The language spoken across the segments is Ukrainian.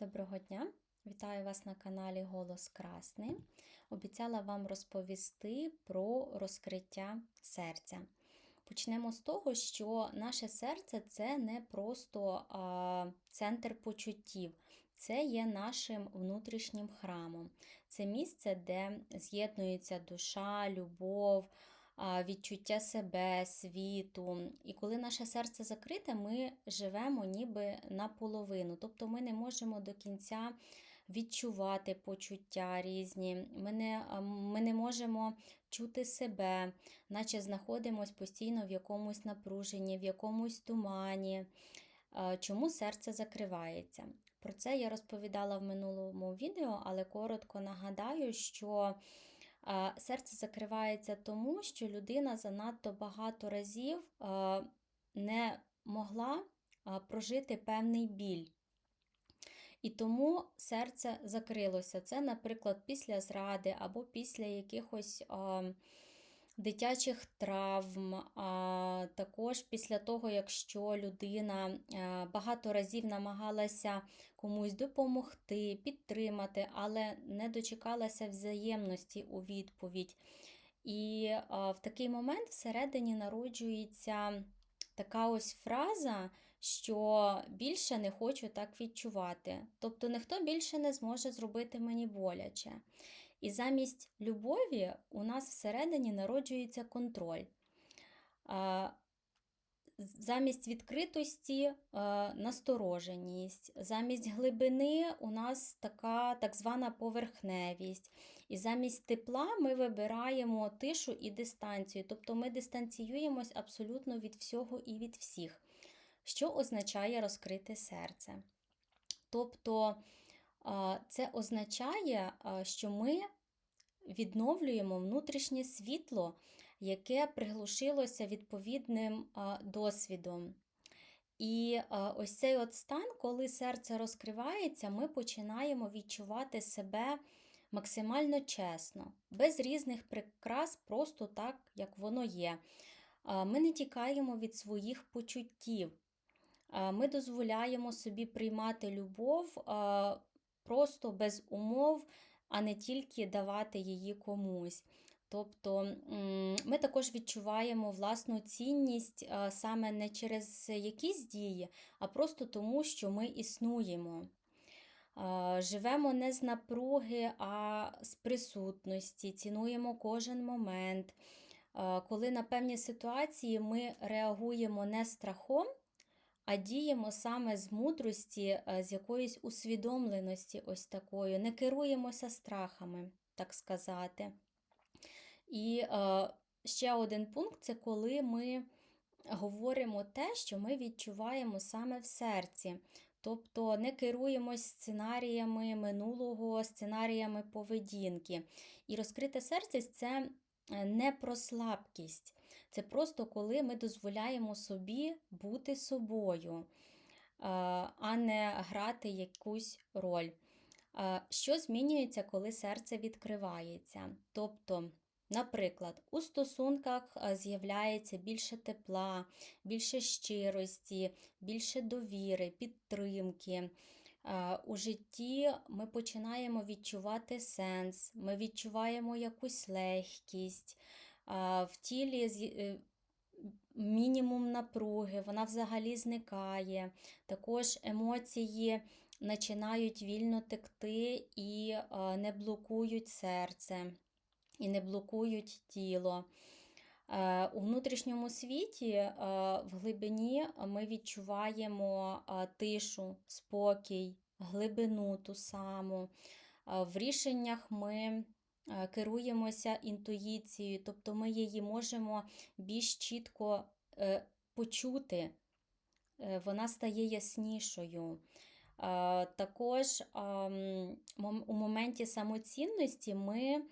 Доброго дня! Вітаю вас на каналі Голос Красний. Обіцяла вам розповісти про розкриття серця. Почнемо з того, що наше серце це не просто а, центр почуттів, це є нашим внутрішнім храмом. Це місце, де з'єднується душа, любов, відчуття себе, світу. І коли наше серце закрите, ми живемо ніби наполовину. Тобто ми не можемо до кінця відчувати почуття різні, ми не, ми не можемо чути себе, наче знаходимося постійно в якомусь напруженні, в якомусь тумані. Чому серце закривається? Про це я розповідала в минулому відео, але коротко нагадаю, що серце закривається тому, що людина занадто багато разів не могла прожити певний біль. І тому серце закрилося. Це, наприклад, після зради або після якихось дитячих травм, а, також після того, якщо людина багато разів намагалася комусь допомогти, підтримати, але не дочекалася взаємності у відповідь. І в такий момент всередині народжується така ось фраза, що більше не хочу так відчувати. Тобто ніхто більше не зможе зробити мені боляче. І замість любові у нас всередині народжується контроль. Замість відкритості е, настороженість, замість глибини у нас така так звана поверхневість. І замість тепла ми вибираємо тишу і дистанцію. Тобто ми дистанціюємось абсолютно від всього і від всіх. Що означає розкрити серце? Тобто це означає, що ми відновлюємо внутрішнє світло, яке приглушилося відповідним досвідом. І ось цей от стан, коли серце розкривається, ми починаємо відчувати себе максимально чесно, без різних прикрас, просто так, як воно є. Ми не тікаємо від своїх почуттів. Ми дозволяємо собі приймати любов просто без умов, а не тільки давати її комусь. Тобто ми також відчуваємо власну цінність саме не через якісь дії, а просто тому, що ми існуємо. Живемо не з напруги, а з присутності, цінуємо кожен момент. Коли на певні ситуації ми реагуємо не страхом, а діємо саме з мудрості, з якоїсь усвідомленості, ось такою, не керуємося страхами, так сказати. І е, ще один пункт це коли ми говоримо те, що ми відчуваємо саме в серці. Тобто не керуємось сценаріями минулого, сценаріями поведінки. І розкрите серце це е, не про слабкість, це просто коли ми дозволяємо собі бути собою, е, а не грати якусь роль. Е, що змінюється, коли серце відкривається? Тобто Наприклад, у стосунках з'являється більше тепла, більше щирості, більше довіри, підтримки. У житті ми починаємо відчувати сенс, ми відчуваємо якусь легкість, в тілі е, мінімум напруги, вона взагалі зникає. Також емоції починають вільно текти і не блокують серце і не блокують тіло. Е, у внутрішньому світі е, в глибині ми відчуваємо тишу, спокій, глибину ту саму. В рішеннях ми керуємося інтуїцією, тобто ми її можемо більш чітко почути, вона стає яснішою. Також у моменті самоцінності ми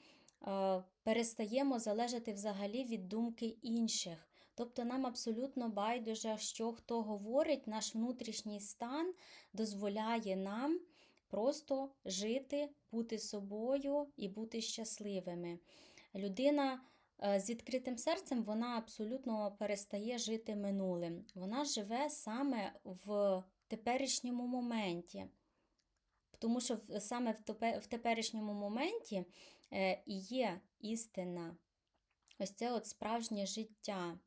перестаємо залежати взагалі від думки інших. Тобто нам абсолютно байдуже, що хто говорить, наш внутрішній стан дозволяє нам просто жити, бути собою і бути щасливими. Людина е, з відкритим серцем вона абсолютно перестає жити минулим. Вона живе саме в теперішньому моменті. Тому що саме в теперішньому моменті е, є істина, ось це от справжнє життя.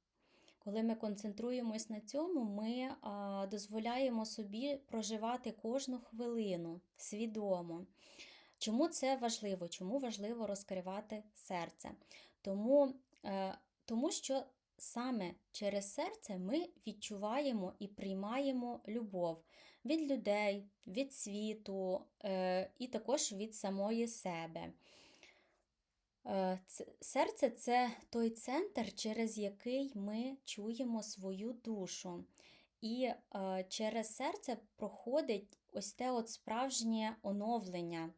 Коли ми концентруємось на цьому, ми а, дозволяємо собі проживати кожну хвилину свідомо. Чому це важливо? Чому важливо розкривати серце? Тому, е, тому що саме через серце ми відчуваємо і приймаємо любов від людей, від світу е, і також від самої себе. Е, Серце це той центр, через який ми чуємо свою душу. І е, через серце проходить ось те от справжнє оновлення,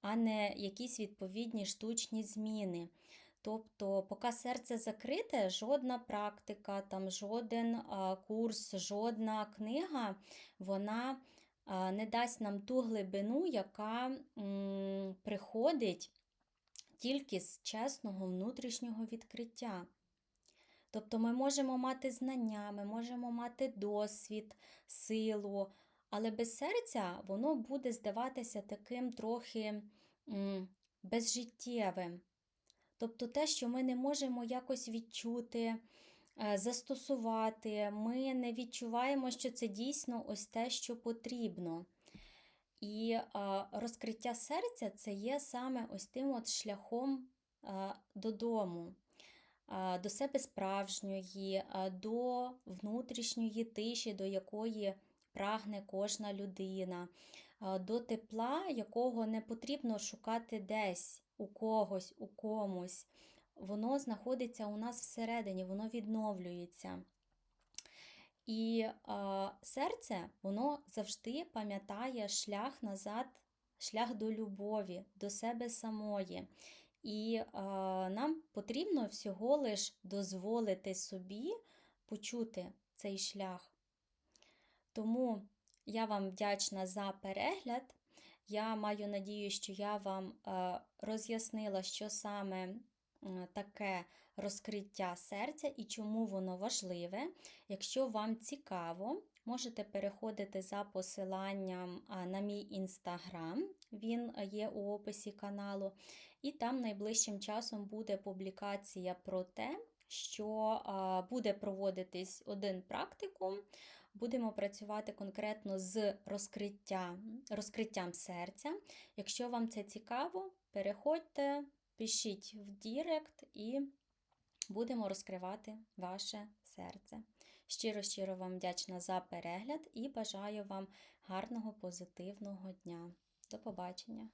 а не якісь відповідні штучні зміни. Тобто, поки серце закрите, жодна практика, там, жоден курс, жодна книга, вона не дасть нам ту глибину, яка приходить тільки з чесного внутрішнього відкриття. Тобто ми можемо мати знання, ми можемо мати досвід, силу, але без серця воно буде здаватися таким трохи безжиттєвим. Тобто те, що ми не можемо якось відчути, е, застосувати, ми не відчуваємо, що це дійсно ось те, що потрібно. І розкриття серця це є саме ось тим от шляхом додому, до себе справжньої, до внутрішньої тиші, до якої прагне кожна людина, до тепла, якого не потрібно шукати десь, у когось, у комусь. Воно знаходиться у нас всередині, воно відновлюється. І а, серце, воно завжди пам'ятає шлях назад, шлях до любові, до себе самої. І а, нам потрібно всього лиш дозволити собі почути цей шлях. Тому я вам вдячна за перегляд. Я маю надію, що я вам е, роз'яснила, що саме таке розкриття серця і чому воно важливе. Якщо вам цікаво, можете переходити за посиланням на мій інстаграм, він є у описі каналу, і там найближчим часом буде публікація про те, що буде проводитись один практикум. Будемо працювати конкретно з розкриттям, розкриттям серця. Якщо вам це цікаво, переходьте, пишіть в Дірект і будемо розкривати ваше серце. Щиро-щиро вам вдячна за перегляд і бажаю вам гарного позитивного дня. До побачення!